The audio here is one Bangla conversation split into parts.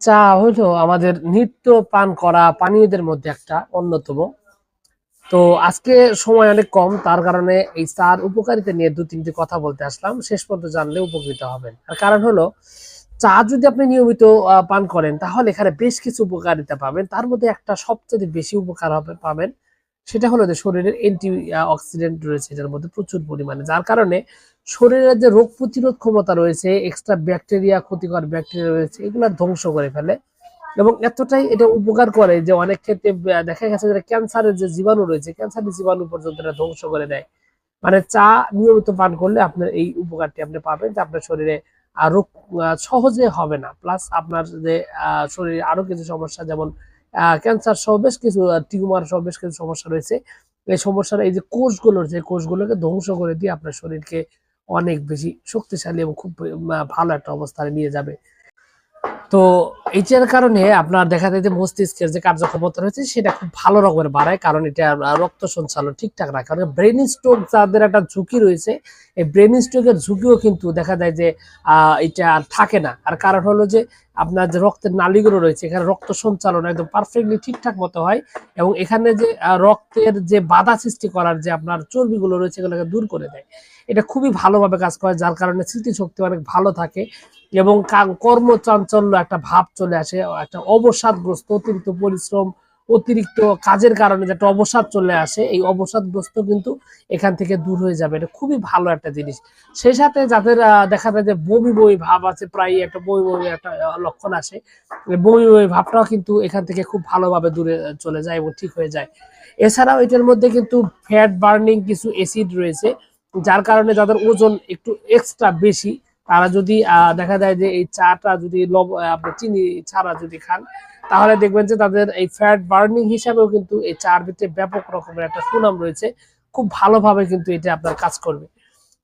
চা হলো আমাদের নিত্য পান করা পানীয়দের মধ্যে একটা অন্যতম। তো আজকে সময় অনেক কম, তার কারণে এই চার উপকারিতা নিয়ে দু তিনটি কথা বলতে আসলাম। শেষ পর্যন্ত জানলে উপকৃত হবেন। আর কারণ হলো, চা যদি আপনি নিয়মিত পান করেন, তাহলে এখানে বেশ কিছু উপকারিতা পাবেন। তার মধ্যে একটা সবচেয়ে বেশি উপকার হবে, পাবেন সেটা হলো যে শরীরের অ্যান্টি অক্সিডেন্ট রয়েছে, এটার মধ্যে প্রচুর পরিমাণে। যার কারণে শরীরের যে রোগ প্রতিরোধ ক্ষমতা রয়েছে এক্সট্রা ব্যাকটেরিয়া ক্ষতিকর ব্যাকটেরিয়া রয়েছে, এগুলা ধ্বংস করে ফেলে এবং এতটাই এটা উপকার করে যে অনেক ক্ষেত্রে দেখা গেছে যে ক্যান্সারের যে জীবাণু রয়েছে, ক্যান্সারের জীবাণু পর্যন্ত এটা ধ্বংস করে দেয়। মানে চা নিয়মিত পান করলে আপনার এই উপকারটি আপনি পাবেন যে আপনার শরীরে রোগ সহজে হবে না। প্লাস আপনার যে শরীরে আরও কিছু সমস্যা যেমন ক্যান্সার সহ বেশ কিছু টিউমার সহ বেশ কিছু সমস্যা রয়েছে। এই সমস্যার এই যে কোষগুলোর, যে কোষগুলোকে ধ্বংস করে দিয়ে আপনার শরীরকে অনেক বেশি শক্তিশালী এবং খুব ভালো একটা অবস্থায় নিয়ে যাবে। তো এইটার কারণে আপনার দেখা যায় যে মস্তিষ্কের যে কার্যক্ষমতা রয়েছে, সেটা খুব ভালো রকমের বাড়ায়। কারণ এটা রক্ত সঞ্চালন ঠিকঠাক রাখে। কারণ ব্রেন স্ট্রোক যাদের একটা ঝুঁকি রয়েছে, এই ব্রেন স্ট্রোকের ঝুঁকিও কিন্তু দেখা যায় যে এটা আর থাকে না। আর কারণ হলো যে, আপনার যে রক্তের নালীগুলো রয়েছে, এখানে রক্ত সঞ্চালন একদম পারফেক্টলি ঠিকঠাক মতো হয় এবং এখানে যে রক্তের যে বাধা সৃষ্টি করার যে আপনার চর্বিগুলো রয়েছে, এগুলোকে দূর করে দেয়। এটা খুবই ভালোভাবে কাজ করে, যার কারণে স্মৃতিশক্তি অনেক ভালো থাকে। এবং কর্মচাঞ্চল্য একটা ভাব চলে আসে, একটা অবসাদগ্রস্ত, অতিরিক্ত পরিশ্রম, অতিরিক্ত কাজের কারণে যে একটা অবসাদ চলে আসে, এই অবসাদগ্রস্ত কিন্তু এখান থেকে দূর হয়ে যাবে। এটা খুবই ভালো একটা জিনিস। সেই সাথে যাদের দেখা যায় যে বমি বমি ভাব আছে, প্রায় একটা বমি বমি একটা লক্ষণ আসে বমি বমি ভাবটাও কিন্তু এখান থেকে খুব ভালোভাবে দূরে চলে যায় এবং ঠিক হয়ে যায়। এছাড়াও এটার মধ্যে কিন্তু ফ্যাট বার্নিং কিছু অ্যাসিড রয়েছে, যার কারণে যাদের ওজন একটু এক্সট্রা বেশি তারা যদি দেখা যায় যে এই চাটা যদি আহ, চিনি ছাড়া যদি খান তাহলে দেখবেন যে তাদের এই ফ্যাট বার্নিং হিসাবেও কিন্তু এই চার ভিতরে ব্যাপক রকমের একটা সুনাম রয়েছে। খুব ভালোভাবে কিন্তু এটা আপনার কাজ করবে।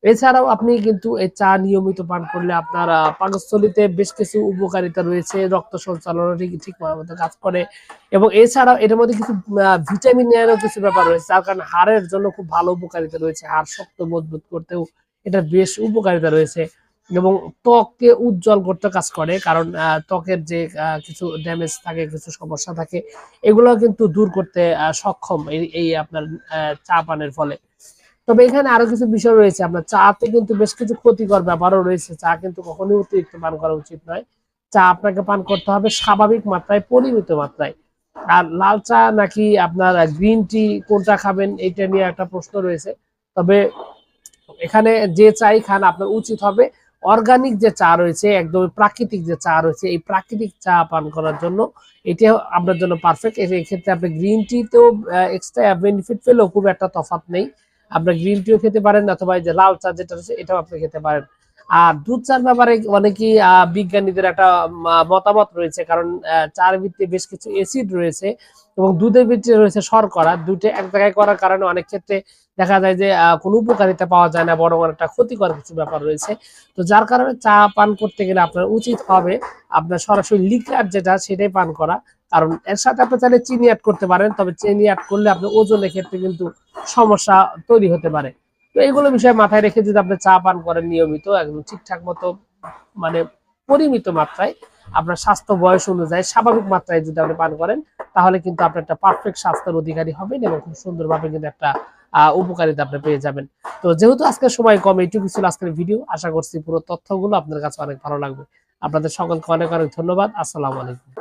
এছাড়াও আপনি কিন্তু এই চা নিয়মিত পান করলে আপনার পাকস্থলীতে বেশ কিছু উপকারিতা রয়েছে রক্ত সঞ্চালন ঠিক ঠিক মতো কাজ করে। এবং এছাড়াও এটার মধ্যে কিছু ভিটামিন এরও কিছু ব্যাপার রয়েছে যার কারণে হাড়ের জন্য খুব ভালো উপকারিতা রয়েছে। হাড় শক্ত মজবুত করতেও এটা বেশ উপকারিতা রয়েছে। এবং ত্বককে উজ্জ্বল করতে কাজ করে, কারণ ত্বকের যে কিছু ড্যামেজ থাকে, কিছু সমস্যা থাকে, এগুলো কিন্তু দূর করতে সক্ষম এই আপনার চা পানের ফলে। তবে এখানে আরও কিছু বিষয় রয়েছে। আপনার চাতে কিন্তু বেশ কিছু ক্ষতিকর ব্যাপারও রয়েছে। চা কিন্তু কখনোই অতিরিক্ত পান করা উচিত নয়। চা আপনাকে পান করতে হবে স্বাভাবিক মাত্রায়, পরিমিত মাত্রায়। আর লাল চা নাকি আপনার গ্রিন টি কোনটা খাবেন এটা নিয়ে একটা প্রশ্ন রয়েছে। তবে এখানে যে চাই খান, আপনার উচিত হবে অর্গানিক যে চা রয়েছে একদম প্রাকৃতিক যে চা রয়েছে, এই প্রাকৃতিক চা পান করার জন্য এটা আপনার জন্য পারফেক্ট এই ক্ষেত্রে আপনি গ্রিন টিতেও এক্সট্রা বেনিফিট পেলেও খুব একটা তফাৎ নেই। আপনি গ্রিন টিও খেতে পারেন অথবা এই যে লাল চা যেটা রয়েছে, এটাও আপনি খেতে পারেন। আর দুধ চার ব্যাপারে অনেকেই বিজ্ঞানীদের একটা মতামত রয়েছে। কারণ চার ভিত্তি বেশ কিছু অ্যাসিড রয়েছে এবং দুধের ভিত্তি রয়েছে শর্করা। দুটো এক জায়গায় করার কারণে অনেক ক্ষেত্রে দেখা যায় যে কোনো উপকারিতা পাওয়া যায় না, বরং একটা ক্ষতিকর কিছু ব্যাপার রয়েছে। তো যার কারণে চা পান করতে গেলে আপনার উচিত হবে আপনার সরাসরি লিকার যেটা, সেটাই পান করা। কারণ এর সাথে আপনি চাইলে চিনি অ্যাড করতে পারেন, তবে চিনি অ্যাড করলে আপনার ওজনের ক্ষেত্রে কিন্তু সমস্যা তৈরি হতে পারে। তো এইগুলো বিষয় মাথায় রেখে যদি আপনি চা পান করেন নিয়মিত, একদম ঠিকঠাক মতো মানে পরিমিত মাত্রায়, আপনার স্বাস্থ্য বয়স অনুযায়ী স্বাভাবিক মাত্রায় যদি আপনি পান করেন, তাহলে কিন্তু আপনি একটা পারফেক্ট স্বাস্থ্যের অধিকারী হবেন এবং খুব সুন্দরভাবে কিন্তু একটা উপকারিতা আপনি পেয়ে যাবেন। তো যেহেতু আজকের সময় কম, এইটুকু ছিল আজকের ভিডিও, আশা করছি পুরো তথ্যগুলো আপনার কাছে অনেক ভালো লাগবে। আপনাদের সকলকে অনেক অনেক ধন্যবাদ। আসসালামু আলাইকুম।